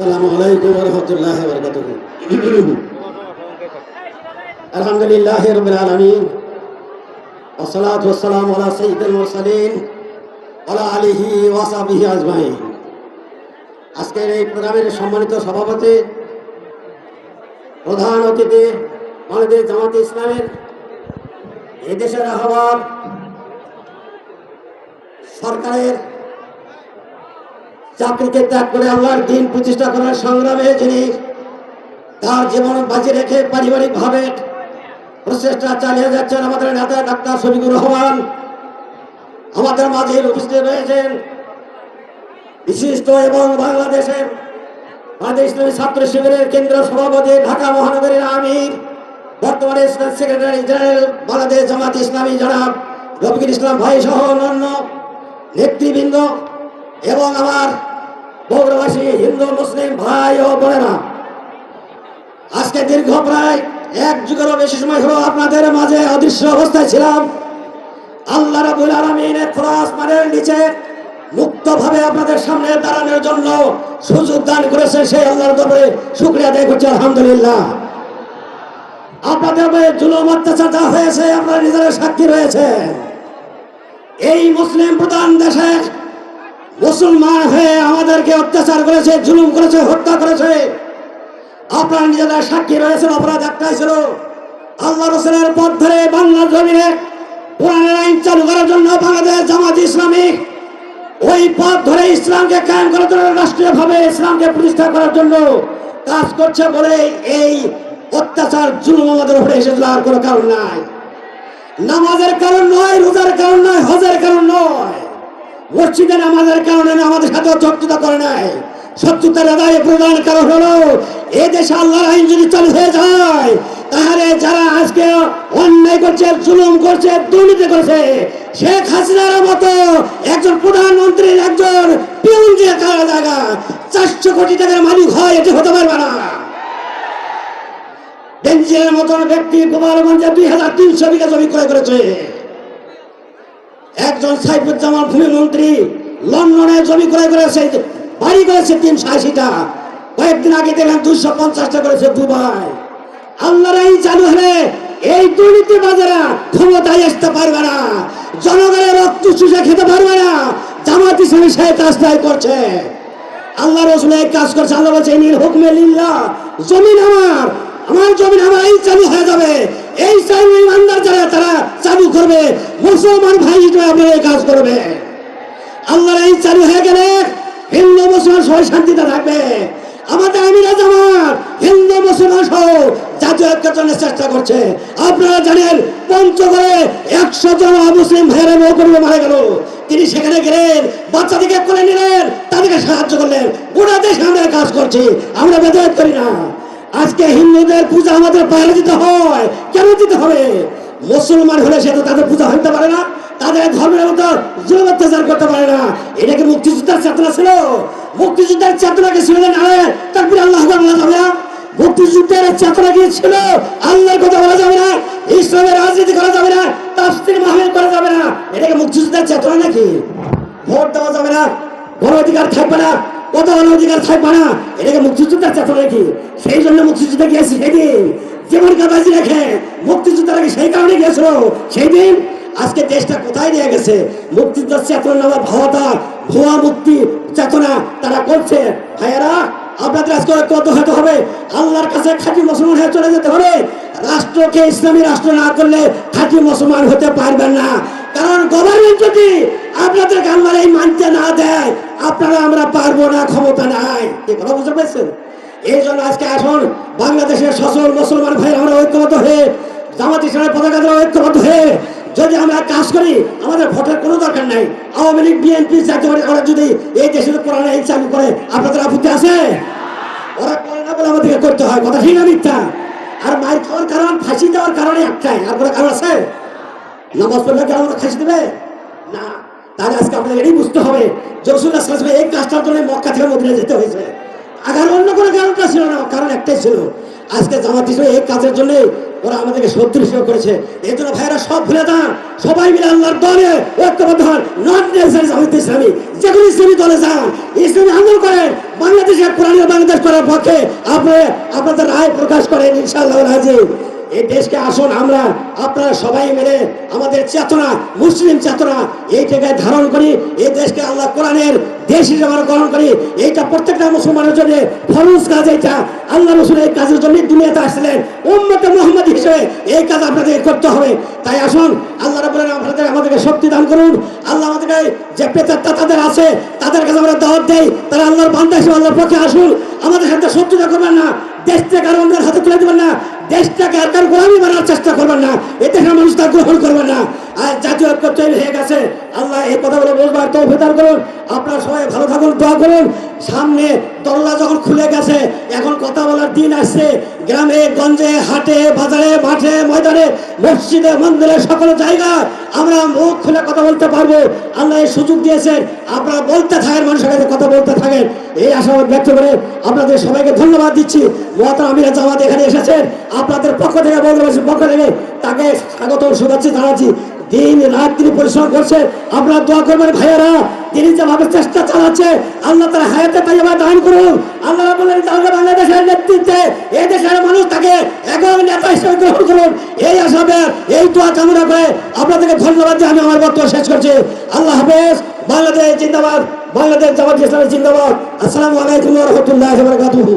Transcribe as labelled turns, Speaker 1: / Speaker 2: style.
Speaker 1: السلام عليكم ورحمة الله وبركاته الحمد لله رب العالمين والصلاة والسلام على سيد المرسلين وعلى آله وصحبه أجمعين আজকের এই প্রোগ্রামের সম্মানিত সভাপতি প্রধান অতিথি বাংলাদেশ জামাতে ইসলামের এই দেশের আহ্বান সরকারের চাকরিকে ত্যাগ করে আল্লাহর দিন প্রতিষ্ঠা করার সংগ্রামে যিনি তার জীবন বাঁচিয়ে রেখে পারিবারিক ভাবে প্রচেষ্টা চালিয়ে যাচ্ছেন আমাদের নেতা ডাক্তার শফিকুর রহমান। আমাদের মাঝে উপস্থিত রয়েছেন বিশিষ্ট এবং বাংলাদেশের বাংলাদেশ ইসলামী ছাত্র শিবিরের কেন্দ্রীয় সভাপতি ঢাকা মহানগরীর আমির, বর্তমানে সেক্রেটারি জেনারেল বাংলাদেশ জামাত ইসলামী জনাব রফিকুল ইসলাম ভাই সহ অন্যান্য নেতৃবৃন্দ এবং আমার বগুড়াবাসী হিন্দু, মুসলিম, ভাই ও বোনেরা, আজকে দীর্ঘ প্রায় এক যুগেরও বেশি সময় হলো আপনাদের মাঝে অদৃশ্য অবস্থায় ছিলাম। আল্লাহ রাবুল আলমিনের খোলাস মানের নিচে মুক্তভাবে আপনাদের সামনে দাঁড়ানোর জন্য সুযোগ দান করেছে সেই আল্লাহর দরবারে শুক্রিয়া আদায় করছি, আলহামদুলিল্লাহ। আপনাদের জুলুম, অত্যাচার যা হয়েছে, আপনারা নিজেরা সাক্ষী রয়েছে এই মুসলিম প্রধান দেশে মুসলমান হয়ে আমাদেরকে অত্যাচার করেছে, জুলুম করেছে, হত্যা করেছে। আপনারা নিজেরা সাক্ষী রয়েছেন, অপরাধ একটাই ছিল। আল্লাহ রসুলের পথ ধরে বাংলার জমিনে আইন চালু করার জন্য বাংলাদেশ জামাত ইসলামিক ওই পথ ধরে ইসলামকে কায়েম করার জন্য, রাষ্ট্রীয়ভাবে ইসলামকে প্রতিষ্ঠা করার জন্য কাজ করছে বলে এই অত্যাচার, জুলুম আমাদের উপরে এসেছিল আর কোনো কারণ নাই। নামাজের কারণ নয়, রোজার কারণ নয়, হজের কারণ নয়। মসজিদে নামাজের কারণে আমাদের সাথে শত্রুতা করে নাই। শত্রুতার আদায় প্রধান কারণ হলো, এ দেশে আল্লাহর আইন যদি চালু হয়ে যায়, তাহলে যারা আজকে অন্যায় করছে, জুলুম করছে, দুর্নীতি করছে, শেখ হাসিনার মতো একজন প্রধানমন্ত্রীর একজন পিউন দিয়ে কারা জায়গা, চারশো কোটি টাকার মালিক হয়, এটি হতে পারবে না। বেঞ্জিরের মতন ব্যক্তি গোপালগঞ্জে দুই হাজার তিনশো বিঘা জমি ক্রয় করেছে। একজন সাইফুজ্জামান ভূমিমন্ত্রী লন্ডনে জমি ক্রয় করেছে, বাড়ি করেছে তিনশো আশিটা। কয়েকদিন আগে দেখলাম দুশো পঞ্চাশটা করেছে দুবাই। আল্লাহর এই চালু হলে এই দুর্নীতি বাজারা ক্ষমতায় আসতে পারবে না। জনগণের রক্ত চুষে খেতে পারবে না। জামাত ইসলামী সেই কাজটাই করছে। আল্লাহ রসুল এই কাজ করছে, আল্লাহ বলছে নীল হুকমে লিল্লাহ, জমিন আমার আমার জমিন আমার, এই চালু হয়ে যাবে। এই চালু ইমানদার যারা, তারা করবে, মুসলমান ভাই হিসেবে এই কাজ করবে। আল্লাহর এই চালু হয়ে গেলে হিন্দু, মুসলমান সবাই শান্তিতে থাকবে। আমাদের আমিরা জামাত হিন্দু, মুসলমান সহ জাতীয় ঐক্যের চেষ্টা করছে। আপনারা জানেন, পঞ্চগড়ে একশো জন মুসলিম ভাইয়েরা নৌকর্মী মারা গেল। তিনি সেখানে গেলেন বাচ্চাদেরকে করে নিলেন, তাদেরকে সাহায্য করলেন। গোটা দেশে আমরা কাজ করছি, আমরা বেদায়ত করি না। আজকে হিন্দুদের পূজা আমাদের বাইরে দিতে হয়। কেন দিতে হবে? মুসলমান হলে সে তো তাদের পূজা হইতে পারে না, তাদের ধর্মের মতো জুলুম অত্যাচার করতে পারে না। এটা কি মুক্তিযুদ্ধের চেতনা ছিল? মুক্তিযুদ্ধের চেতনাকে ছিল? না তারপরে আল্লাহ বলা যাবে না। মুক্তিযুদ্ধের চেতনা কি ছিল? আল্লাহর কথা বলা যাবে না, ইসলামের রাজনীতি করা যাবে না, তাফসির মাহফিল করা যাবে না। এটাকে মুক্তিযুদ্ধের চেতনা নাকি? ভোট দেওয়া যাবে না, গণ অধিকার থাকবে না গণ অধিকার থাকবে না। এটাকে মুক্তিযুদ্ধের চেতনা নাকি? সেই জন্য মুক্তিযুদ্ধে গিয়েছি সেদিন। জীবন কাবাজি রেখে মুক্তিযুদ্ধের আগে সেই কারণে গিয়েছিল? সেই দিন আজকে দেশটা কোথায় নিয়ে গেছে? মুক্তিযুদ্ধের চেতনা নামা ভাওয়াটা ভুয়া মুক্তি চেতনা তারা করছে। ভাইয়ারা, আপনাদের আজকে ঐক্যবদ্ধ হতে হবে। আল্লাহর কাছে খাঁটি মুসলমান হয়ে চলে যেতে হবে। রাষ্ট্রকে ইসলামী রাষ্ট্র না করলে খাঁটি মুসলমান হতে পারবেন না। কারণ গভর্নমেন্ট যদি আপনাদেরকে আল্লাহর এই মানতে না দেয়, আপনারা, আমরা পারব না, ক্ষমতা নাই। এই কথা বুঝতে পেরেছেন? এই জন্য আজকে এখন বাংলাদেশের সচল মুসলমান ভাই আমরা ঐক্যবদ্ধ হয়ে, জামাত ইসলামের পতাকা দ্বারা ঐক্যবদ্ধ হয়ে, যদি আমরা কাজ করি, আমাদের ভোটের কোনো দরকার নাই। আওয়ামী লীগ, বিএনপি, জাতীয় ওরা যদি এই দেশের কোরআন এই চালু করে, আপনাদের আপত্তি আছে? ওরা করে না বলে আমাদেরকে করতে হয়, কথা ঠিক না মিথ্যা? আর মার খাওয়ার কারণ, ফাঁসি দেওয়ার কারণে একটাই, আর কোনো কারণ আছে? নামাজ পড়লে কেন আমাদের ফাঁসি দেবে? না। তাহলে আজকে আপনাদের এটাই বুঝতে হবে আলাইহি ওয়াসাল্লাম এই কাজটার জন্য মক্কা থেকে মদিনা যেতে হয়েছে। আগার অন্য কোনো কারণটা ছিল না, কারণ একটাই ছিল। আজকে জামাত এই কাজের জন্য ওরা আমাদেরকে শত্রু হিসেবে করেছে। এই জন্য ভাইরা সব ভুলে দান সবাই মিলে আল্লাহর দলে ঐক্যবদ্ধ হন। নট নেসারি জামাত ইসলামী, যে কোনো ইসলামী দলে যান। ইসলামী আন্দোলন করেন। বাংলাদেশের কোরআনীয় বাংলাদেশ করার পক্ষে আপনি আপনাদের রায় প্রকাশ করেন, ইনশাআল্লাহ রাজি এই দেশকে আসুন, আমরা আপনারা সবাই মিলে আমাদের চেতনা, মুসলিম চেতনা, এই জায়গায় ধারণ করি, এই দেশকে আল্লাহ কোরআনের দেশ হিসেবে গ্রহণ করি। এইটা প্রত্যেকটা মুসলমানের জন্য ফরজ কাজ এইটা। আল্লাহ রসুল এই কাজের জন্য দুনিয়াতে আসছিলেন। উম্মতে মোহাম্মদ হিসেবে এই কাজ আপনাদের করতে হবে। তাই আসুন, আল্লাহ রাবুল আপনাদের আমাদেরকে শক্তি দান করুন। আল্লাহ আমাদেরকে যে পেতাত্তা তাদের আছে, তাদের কাছে আমরা দাওয়াত দেই। তারা আল্লাহর বান্ধা হিসেবে আল্লাহর পক্ষে আসুন। আমাদের সাথে শত্রুতা করবেন না। তুলে দেবেন না দেশটাকে আর কার গোলামি বানার চেষ্টা করবেন না। এতে মানুষ তা গ্রহণ করবেন না। আর জাতীয় ঐক্য তৈরি হয়ে গেছে। আল্লাহ এই কথাগুলো বলবার তো ভেতর করুন। আপনার সবাই ভালো থাকুন, দোয়া করুন। সামনে দল্লা যখন খুলে গেছে, এখন কথা বলার দিন আসছে। গ্রামে, গঞ্জে, হাটে, বাজারে, মাঠে, ময়দানে, মসজিদে, মন্দিরে সকল জায়গায় আমরা মুখ খুলে কথা বলতে পারব। আল্লাহ এই সুযোগ দিয়েছেন। আপনারা বলতে থাকেন, মানুষের কাছে কথা বলতে থাকেন। এই আশাবাদ ব্যক্ত করে আপনাদের সবাইকে ধন্যবাদ দিচ্ছি। মহাত্মা আমিরা জামাত এখানে এসেছেন। আপনাদের পক্ষ থেকে বঙ্গবাসীর পক্ষ থেকে তাকে স্বাগত শুভেচ্ছা জানাচ্ছি। দিন রাত তিনি পরিশ্রম করছেন। আপনারা দোয়া করবেন, ভাইয়ারা। তিনি যেভাবে চেষ্টা চালাচ্ছে, আল্লাহ তার হায়াতে তাইবা দান করুন। আল্লাহ বলেন তাহলে বাংলাদেশের নেতৃত্বে এই দেশের মানুষ তাকে একজন নেতা হিসেবে গ্রহণ করুন। এই আসবে এই তো কামনা করে আপনাদেরকে ধন্যবাদ দিয়ে আমি আমার বক্তব্য শেষ করছি। আল্লাহ হাফেজ, বাংলাদেশ জিন্দাবাদ, বাংলাদেশ জামাত ইসলামের জিন্দাবাদ। আসসালামু আলাইকুম রহমতুল্লাহ বারকাতুহু।